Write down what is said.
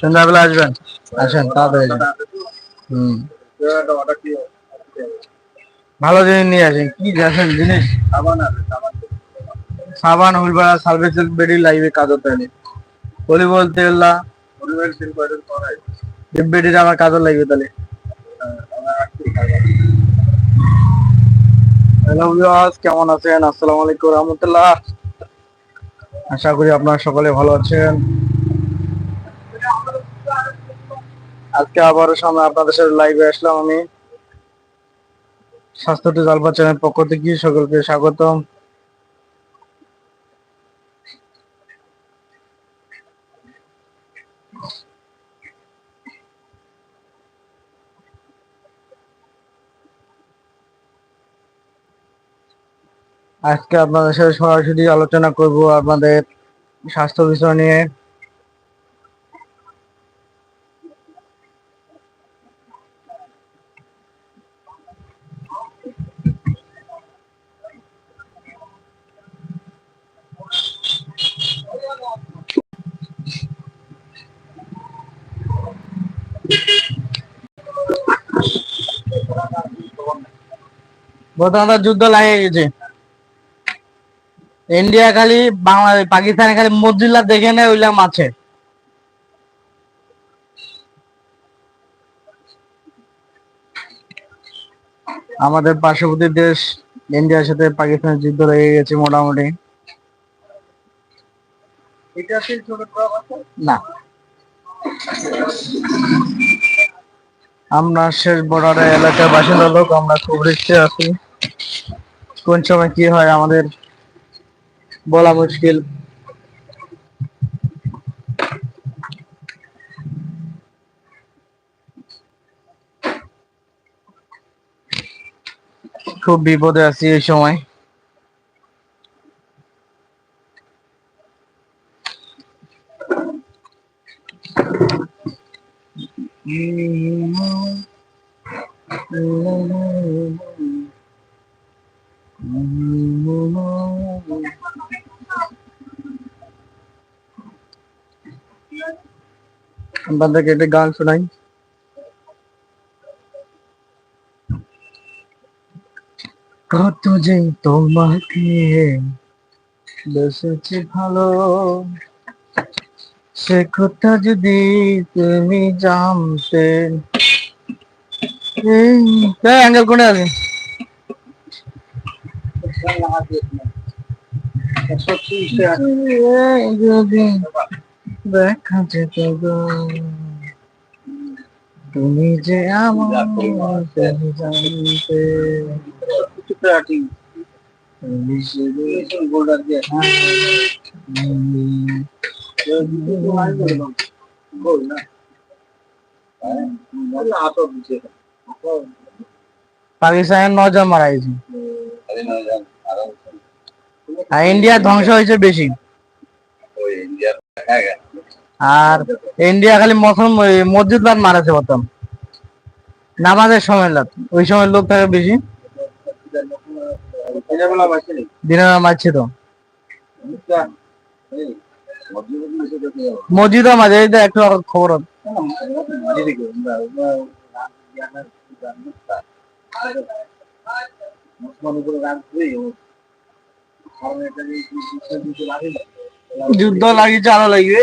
সন্ধ্যাবেলা আসবেন? আসেন, তাড়াতাড়ি হুম। ভালো জিনিস নিয়ে আসেন। কি দেখেন জিনিস? সাবান, হুলবাড়া বেডি লাইভে আমার লাগবে তাহলে হ্যালো ভিউয়ার্স, কেমন আছেন? আসসালামু আলাইকুম রহমতুল্লাহ। আশা করি আপনারা সকলে ভালো আছেন। আজকে আবারও সামনে আপনাদের সাথে লাইভে আসলাম আমি। স্বাস্থ্যটি জালপা চ্যানেল পক্ষ থেকে সকলকে স্বাগতম। আজকে আপনাদের সাথে সরাসরি আলোচনা করব আপনাদের স্বাস্থ্য বিষয় নিয়ে। বর্তমানে যুদ্ধ লাগিয়ে গেছে। ইন্ডিয়া খালি বাংলাদেশ পাকিস্তানে খালি মসজিদলা দেখে নেয় ওইলাম আছে আমাদের পার্শ্ববর্তী দেশ ইন্ডিয়ার সাথে পাকিস্তানের যুদ্ধ লেগে গেছে মোটামুটি। না। আমরা শেষ বর্ডারে এলাকার বাসিন্দা লোক আমরা খুব রিস্কে আছি। কোন সময় কি হয় আমাদের বলা মুশকিল। খুব বিপদে আছি এই সময়। আপনাদেরকে একটা গান শোনাই। কত যে তোমাকে বেসেছি ভালো, সে কথা যদি তুমি জানতে। অ্যাঙ্গেল কোনে আছে? যদি দেখা যেত গো তুমি যে আমার জানতে। পাকিস্তানের নজন মারা গেছে। আর ইন্ডিয়া ধ্বংস হয়েছে বেশি। ওই ইন্ডিয়ার হ্যাঁ আর ইন্ডিয়া খালি ওই মসজিদ বাদ মারাছে প্রথম। নামাজের সময় লাগ ওই সময় লোক থাকে বেশি। দিনের মারছে তো। মসজিদও মাঝে, এই যে একটু খবর যুদ্ধ লাগিয়েছে, আরও লাগবে